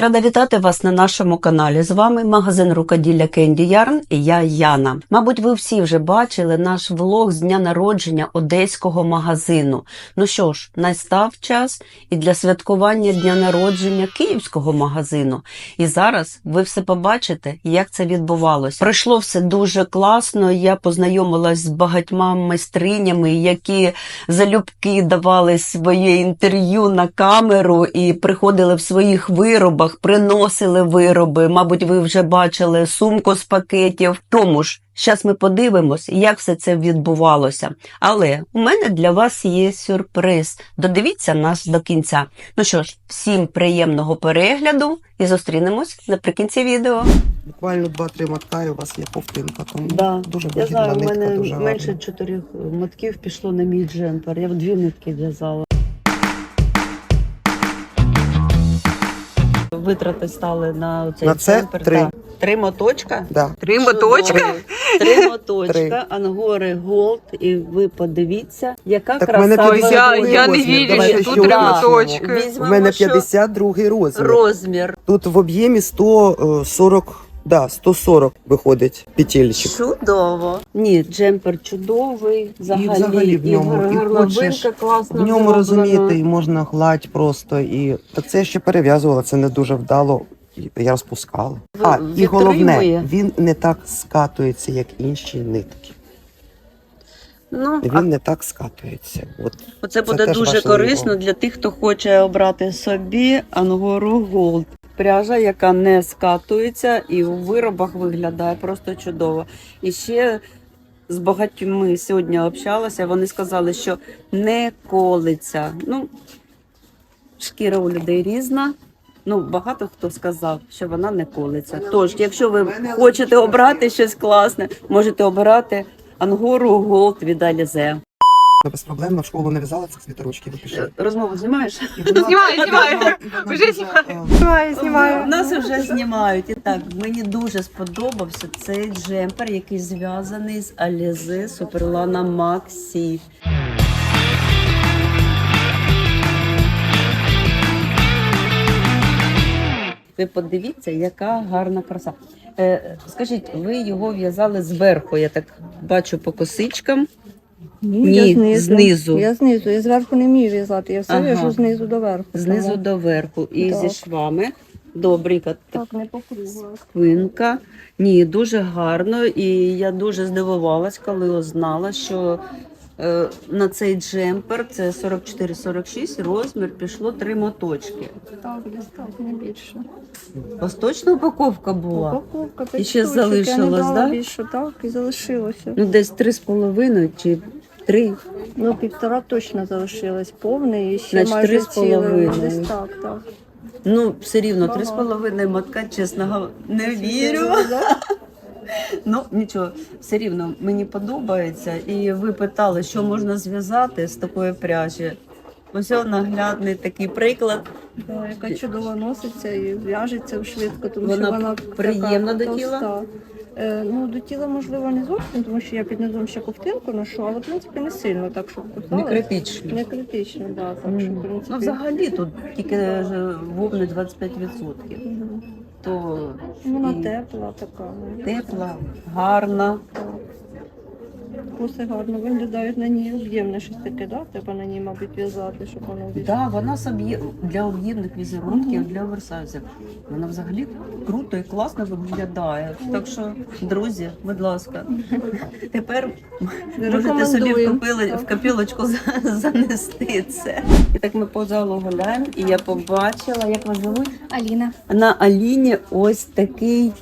Рада вітати вас на нашому каналі. З вами магазин рукоділля Candy Yarn і я Яна. Мабуть, ви всі вже бачили наш влог з дня народження одеського магазину. Ну що ж, настав час і для святкування дня народження київського магазину. І зараз ви все побачите, як це відбувалося. Пройшло все дуже класно. Я познайомилась з багатьма майстринями, які залюбки давали своє інтерв'ю на камеру і приходили в своїх виробах, приносили вироби. Мабуть, ви вже бачили сумку з пакетів. Тому ж. Зараз ми подивимось, як все це відбувалося. Але у мене для вас є сюрприз. Додивіться нас до кінця. Ну що ж, всім приємного перегляду і зустрінемось наприкінці відео. Буквально 2-3 мотка і у вас є ковтинка, тому Да. дуже Я знаю, у мене дуже менше гарна. чотирьох мотків пішло на мій джемпер. Я в дві нитки в'язала. Витрати стали на цей На це джемпер. три. так. Три моточка. Да. Три моточка? Три моточка, ангори голд, і ви подивіться, яка Так в краса. мене Ой, я, 52 я не розмір, вірю, давайте що ще тут три Да. моточки. У Візьмемо, мене що 52 розмір. розмір. Тут в об'ємі 140, да, 140 виходить петелечок. Чудово. Ні, джемпер чудовий. Взагалі, взагалі в ньому, і хочеш класно В ньому розумієте, і можна гладь просто і так це я ще перев'язувала, це не дуже вдало. Я розпускала. Ви- А і головне, він не так скатується, як інші нитки. Ну, Він не так скатується. От Оце буде дуже корисно для тих, хто хоче обрати собі ангору голд. Пряжа, яка не скатується і у виробах виглядає просто чудово. І ще з багатьми сьогодні общалася, вони сказали, що не колиться. Ну, шкіра у людей різна. Ну, багато хто сказав, що вона не колиться. Тож, якщо ви хочете обрати щось класне, можете обирати ангору голд від Alize. безпроблемно в школу не в'язала цих світорочків, ви. Розмову знімаєш? Вона- Знімаю, знімаю. Вже знімаю. е, Знімаю, знімаю. Нас вже знімають. І так, мені дуже сподобався цей джемпер, який зв'язаний з Alize Суперлана Максі. Ви подивіться, яка гарна краса. Е, скажіть, ви його в'язали зверху, я так бачу по косичкам. Ні, я знизу. знизу. Я знизу. Я зверху не вмію в'язати. Я все Ага. в'яжу знизу до верху. Знизу до верху. І зі Так. швами. Добренько. Так, не по кругу. Ні, дуже гарно. І я дуже здивувалась, коли узнала, що е, на цей джемпер це 44-46 розмір пішло три моточки. Так, десь так, не більше. Восточна упаковка була. Упаковка, І ще штучок, я не залишилось, брала да? більше, так, і залишилося. Ну, десь три з половиною чи три. Ну, півтора точно залишилось повне і ще Значить, майже три з ціле. половиною. Десь так, так. Ну, все рівно, три з Багато. половиною матка, чесно, говоря, не вірю. Ну нічого, все рівно мені подобається. І ви питали, що можна зв'язати з такої пряжі. Ось наглядний такий приклад. Да, яка чудово носиться і в'яжеться швидко, тому Вона що вона приємна така до тіла? товста. Е, ну, до тіла, можливо, не зовсім, тому що я під низом ще ковтинку ношу, але в принципі не сильно так, щоб Не критично. Не критично, да, так що в принципі. Ну, взагалі тут тільки вовни 25%. Мгм. То Вона і тепла така. ну, тепла, гарна. так. Коси гарно виглядають на ній об'ємне щось таке, да? Треба на ній, мабуть, в'язати, щоб воно більше. Да, вона собі для об'ємних візерунків, для оверсайзів. Вона взагалі круто і класно виглядає. Так що, друзі, будь ласка, тепер можете собі в, Рекомендую. копили, в копілочку занести це. І так ми по залу гуляємо, і я побачила, як вас звуть? Аліна. На Аліні ось такий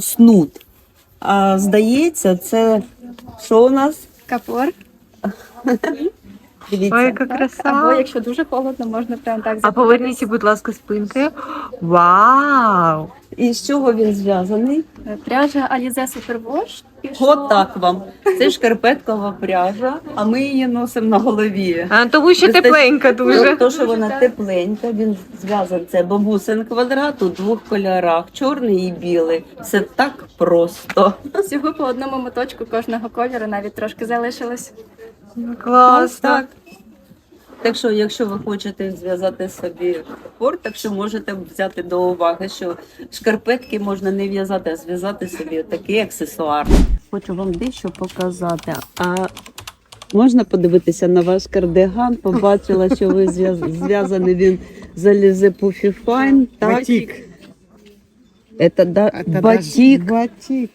снуд. А здається, це що у нас? Капор. Дивіться. Ой, яка Або якщо дуже холодно, можна прямо так А поверніться, будь ласка, спинкою. Вау! І з чого він зв'язаний? запитати. Пряжа Alize Superwash. От так вам. Це шкарпеткова пряжа, а ми її носимо на голові. А, тому що Достать- тепленька дуже. То, що вона тепленька, він зв'язаний. Це бабусин квадрат у двох кольорах: чорний і білий. Все так просто. Всього по одному моточку кожного кольору навіть трошки залишилось. Класно. так. Так що, якщо ви хочете зв'язати собі порт, так що можете взяти до уваги, що шкарпетки можна не в'язати, а зв'язати собі такий аксесуар. Хочу вам дещо показати. А можна подивитися на ваш кардиган? Побачила, що ви зв'яз- зв'язаний він з Alize Puffy так? Батік. Да, батік. Батік.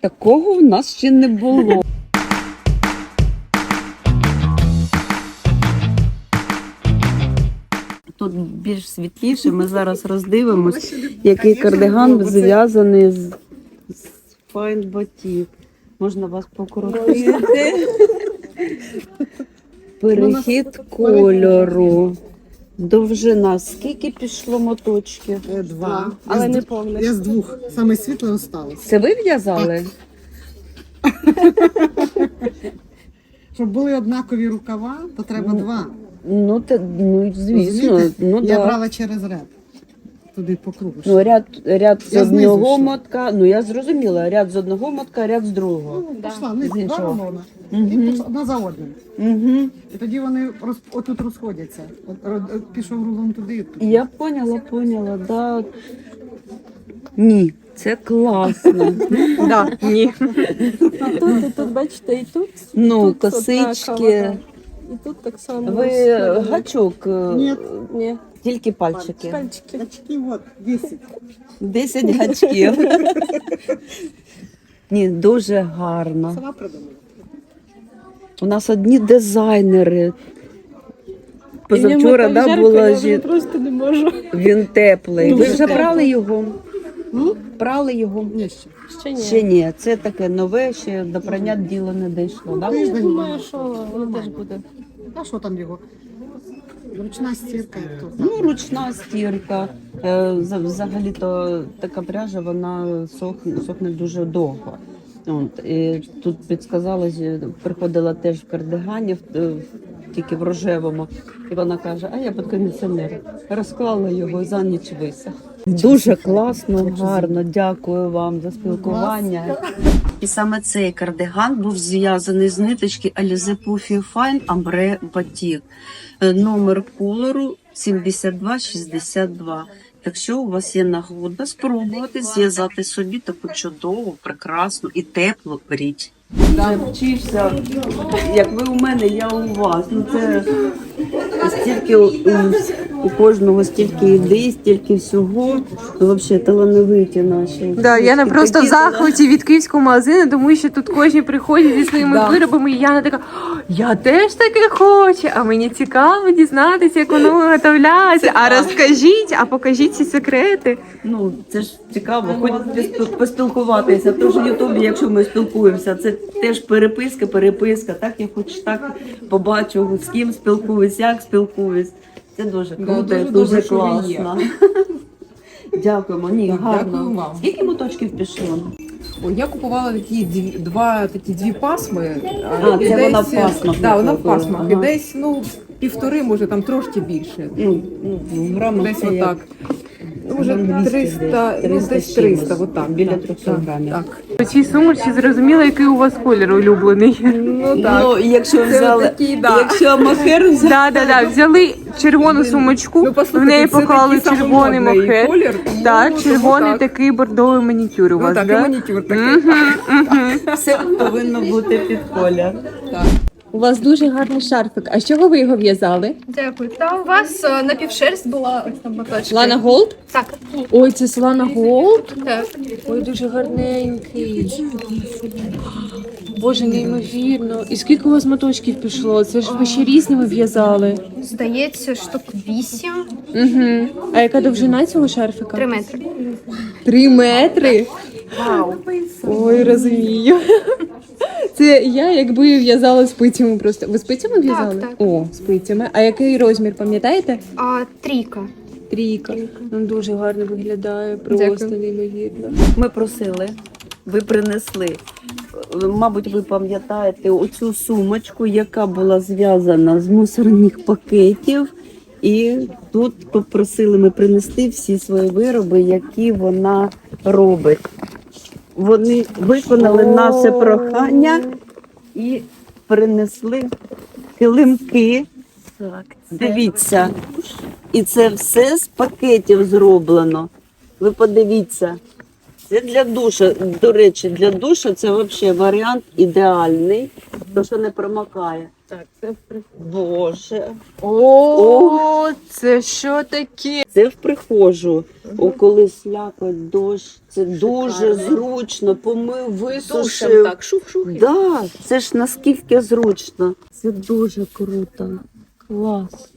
Такого у нас ще не було. Більш світліше, ми зараз роздивимось, який кардиган зв'язаний з, з Fine Batik. Можна вас покрутити. Перехід кольору. Довжина. Скільки пішло моточків? Е, Два. Але я не повністю. я з двох. Саме світле осталось. Це ви в'язали? Щоб були однакові рукава, то треба Ну, два. Ну, те, ну звісно. Розумієте? Ну, я да. брала через ряд. Туди по кругу. Ну, ряд, ряд з Я знизу одного йшла. мотка, ну я зрозуміла, ряд з одного мотка, ряд з другого. Ну, пішла вниз, з два іншого. рулона. І пішла одна за одним. Угу. І тоді вони роз, отут розходяться. От, ро- пішов рулон туди. і туди. Я поняла, поняла, да. Ні, це класно. Да, ні. А тут, і тут, бачите, і тут. Ну, Тут косички. однаково, І тут так само. Ви гачок, е, Ні. Ні, тільки пальчики. пальчики. Очки от, 10. 10 гачків. Ні, дуже гарно. Сама придумала. У нас одні дизайнери. Позавчора да, так була жарко, я жін... просто не можу. він теплий. Ви вже теплий. брали його? М? Брали його? Ні, ще. Ще ні. Ще ні, це таке нове, ще до прання діло не дійшло. Да? Ну, я Тиждень думаю, що воно теж буде. А що там його? Ручна стірка. як. Ну, ручна стірка. Е, за- Взагалі-то така пряжа, вона сохне, сохне дуже довго. От, і тут підсказала, приходила теж в кардигані, в- е, тільки в рожевому, і вона каже: а я під кондиціонер. Розклала його і за ніч висох. Дуже класно, гарно. Дякую вам за спілкування. І саме цей кардиган був зв'язаний з ниточки Alize Puffy Fine Ambre Batik. Е, Номер кольору 7262. Якщо у вас є нагода спробувати зв'язати собі таку чудову, прекрасну і теплу річ. Вже вчишся, як ви у мене, я у вас. Ну це стільки у, у кожного стільки ідей, стільки всього. Ну, взагалі талановиті наші. Да, Яна І просто в захваті від київського магазину, тому що тут кожні приходять зі своїми виробами, і Яна така, «О, я теж таке хочу, а мені цікаво дізнатися, як воно виготовляється. А розкажіть, а покажіть ці секрети. Ну, це ж цікаво, хоч поспілкуватися. Тож в Ютубі, якщо ми спілкуємося, це теж переписка, переписка. Так я хоч так побачу, з ким спілкуюсь, як спілкуюсь. Це дуже круто, дуже дуже, класно. Дякуємо. Ні, Так, гарно. дякую вам. Скільки моточків пішло? О, я купувала такі дві, два такі дві пасми. А, і це вона в пасмах Да, вона в купила. пасмах. Ага. І десь ну півтори, може там трошки більше. Ну, ну, грамів Десь це як отак. Ну, Може 300, ну десь, десь 300 з 300, Біля так, 300 так, грамів. Так. У цій сумочці зрозуміло, який у вас колір улюблений. Ну так. Ну, якщо Це взяли, отакі, да. якщо махер взяли, Да, да, да. Взяли червону сумочку, Ну, в неї поклали червоний колір. Да, Ну, червоний так. такий бордовий манікюр у Ну вас, так, да? манікюр такий. все повинно бути під колір. У вас дуже гарний шарфик. А з чого ви його в'язали? Дякую. Та у вас е, напівшерсть була ось там моточки. Лана Голд? Так. Ой, це Солана Голд. Так. Ой, дуже гарненький. Боже, неймовірно. І скільки у вас моточків пішло? Це ж ви ще різними в'язали. Здається, штук 8, Угу. А яка довжина цього шарфика? 3 метри. Три метри? Вау. Ой, розумію. Це я якби в'язала спицями просто. Ви спицями в'язали? так. О, спицями. А який розмір, пам'ятаєте? А, трійка. Трійка. Ну дуже гарно виглядає, просто Дякую. неймовірно. Ми просили, ви принесли. Мабуть, ви пам'ятаєте оцю сумочку, яка була зв'язана з мусорних пакетів. І тут попросили ми принести всі свої вироби, які вона робить. Вони виконали наше прохання і принесли килимки дивіться. І це все з пакетів зроблено. Ви подивіться. Це для душа. До речі, для душа це взагалі варіант ідеальний, тому що не промокає. Так, це Боже. О, це що таке? Це в прихожу. О, коли слякоть, дощ. Це дуже зручно. Помив, висушив. так, шух-шух. Да, це ж наскільки зручно. Це дуже круто. Клас.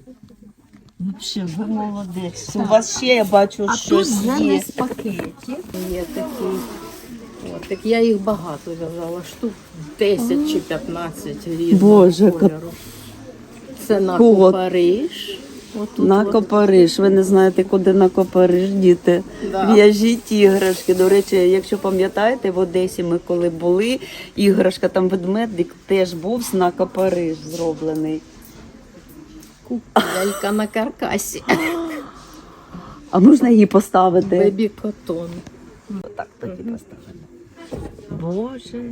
Взагалі, ви молодець. У вас ще я бачу А тут щось є. замість пакетів є такі. Так я їх багато в'язала, штук 10 чи 15 різних Боже, кольору. Це на Кот. Париж. Отут На от. Копариж. Ви не знаєте, куди на Копариж, діти. Да. В'яжіть іграшки. До речі, якщо пам'ятаєте, в Одесі ми коли були, іграшка там ведмедик теж був з на Копариж зроблений. Лялька на каркасі. А можна її поставити? Бебі котон. Так, тоді поставимо. Боже.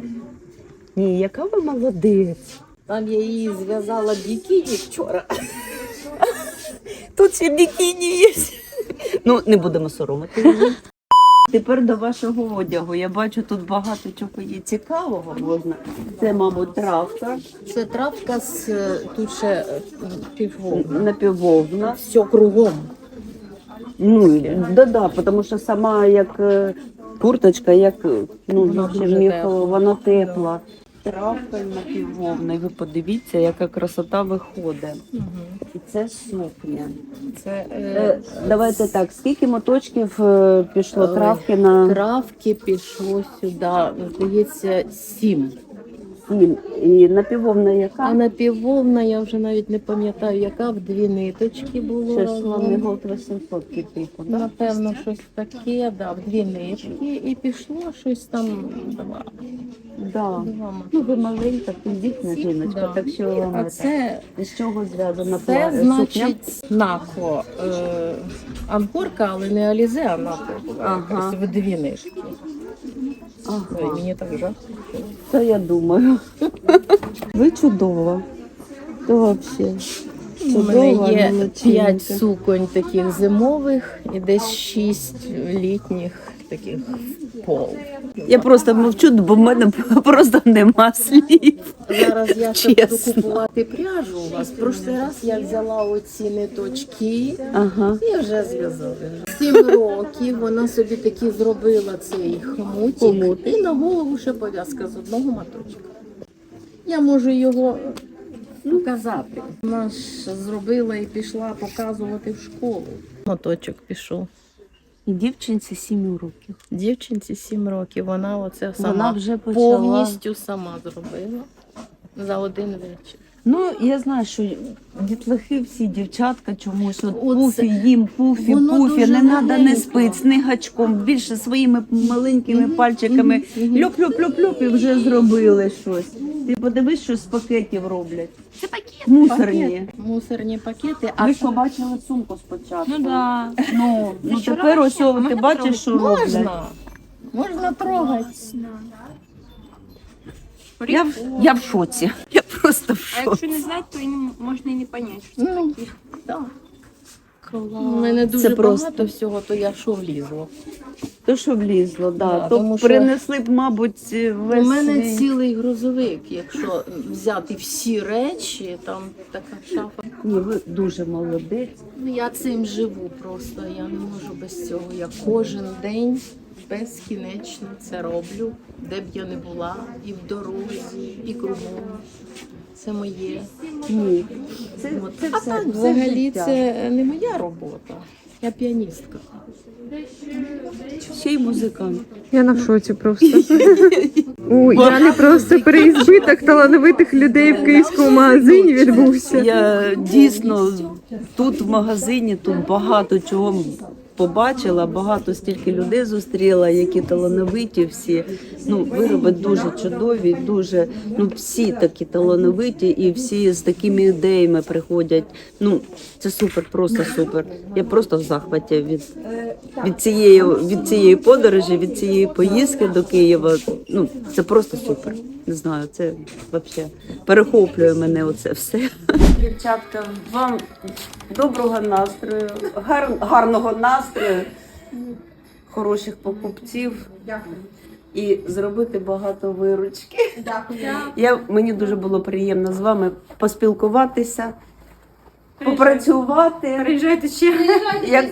Ні, яка ви молодець. Там я її зв'язала бікіні вчора. Тут ще бікіні є. Ну, не будемо соромити. її. Тепер до вашого одягу. Я бачу, тут багато чого є цікавого можна. Це, мабуть, травка, Це травка з е, тут ще е, піввовна. напіввовна. Все кругом. Ну, да-да, тому що сама як е, курточка, як е, ну, Вона ще дуже міхова, тепла. вона тепла. Травка і напіввовна. І ви подивіться, яка красота виходить. І це сукня. Це Е, е, давайте так, скільки моточків е, пішло травки на травки пішло сюди, здається, сім. Сім? І напіввовна А яка? напіввовна, я вже навіть не пам'ятаю, яка в дві ниточки було. Ще разом. славний голд 800 типу, да? Напевно, щось таке, да, в дві нитки, і пішло щось там два. Да. два Ну, ви маленька, тендітна жіночка, Да. так що вам А це... це, з чого зв'язана це пла- сукня? значить нахо е, ангорка, але не алізе, а нахо була Ага. якась в дві нитки. Ой, мені так жалко. Та я думаю. Ви чудово. То взагалі. У мене є п'ять суконь таких зимових і десь шість літніх таких пол. Я просто мовчу, бо в мене просто нема слів. Зараз я ще буду купувати пряжу у вас. Прошлий раз я взяла оці ниточки Ага. і вже зв'язала. Сім років вона собі такі зробила цей хомутик Хомут. і на голову ще пов'язка з одного моточка. Я можу його показати. Вона ж зробила і пішла показувати в школу. Моточок пішов. І дівчинці 7 років. Дівчинці 7 років. Вона оце сама Вона вже почала. повністю сама зробила за один вечір. Ну, я знаю, що дітлахи всі дівчатка чомусь от Оце- пуфі, їм пуфі, Воно пуфі, не треба не спить, не гачком, більше своїми маленькими пальчиками люп-люп-люп-люп і вже зробили щось. Ти подивись, що з пакетів роблять. Це пакети. Мусорні. Мусорні пакети, а Ви ж побачили сумку спочатку. Ну да. Ну, ну тепер ось о, ти бачиш, що роблять. можна. Можна трогати. Я, в- я в шоці. Я просто в А шоці. якщо не знати, то і не, можна і не понять, що це Ну, таке. так. У мене дуже Це просто- багато всього, то я що влізло. То, що влізло, да. Да, то тому що- принесли б, мабуть, весь У мене свій- цілий грузовик. Якщо взяти всі речі, там така шафа. Ні, ви дуже молодець. Ну, Я цим живу просто. Я не можу без цього. Я кожен день безкінечно це роблю, де б я не була, і в дорозі, і кругом. Це моє. Ні. Це, це а все, так, це взагалі, життя. це не моя робота. Я піаністка. ще й музикант. Я на шоці просто. У Яни просто переізбиток талановитих людей в київському магазині відбувся. Я дійсно тут в магазині тут багато чого побачила, багато стільки людей зустріла, які талановиті всі. Ну, вироби дуже чудові, дуже ну всі такі талановиті і всі з такими ідеями приходять. Ну це супер, просто супер. Я просто в захваті від, від цієї від цієї подорожі, від цієї поїздки до Києва. Ну це просто супер. Не знаю, це взагалі перехоплює мене оце все. Дівчатка, вам доброго настрою, гар, гарного настрою, хороших покупців. І зробити багато виручки. Дякую. Я, мені дуже було приємно з вами поспілкуватися, попрацювати. Приїжджайте ще. Як...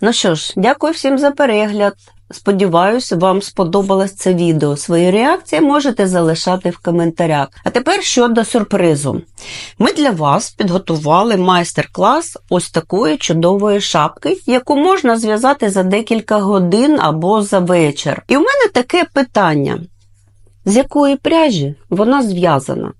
Ну що ж, дякую всім за перегляд. Сподіваюсь, вам сподобалось це відео. Свої реакції можете залишати в коментарях. А тепер щодо сюрпризу. Ми для вас підготували майстер-клас ось такої чудової шапки, яку можна зв'язати за декілька годин або за вечір. І в мене таке питання: з якої пряжі вона зв'язана?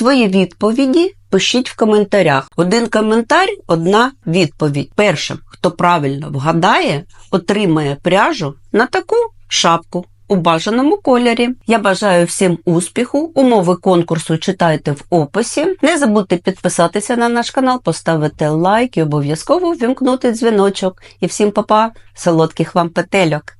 Свої відповіді пишіть в коментарях. Один коментар, одна відповідь. Першим, хто правильно вгадає, отримає пряжу на таку шапку у бажаному кольорі. Я бажаю всім успіху. Умови конкурсу читайте в описі. Не забудьте підписатися на наш канал, поставити лайк і обов'язково ввімкнути дзвіночок. І всім па-па, солодких вам петельок!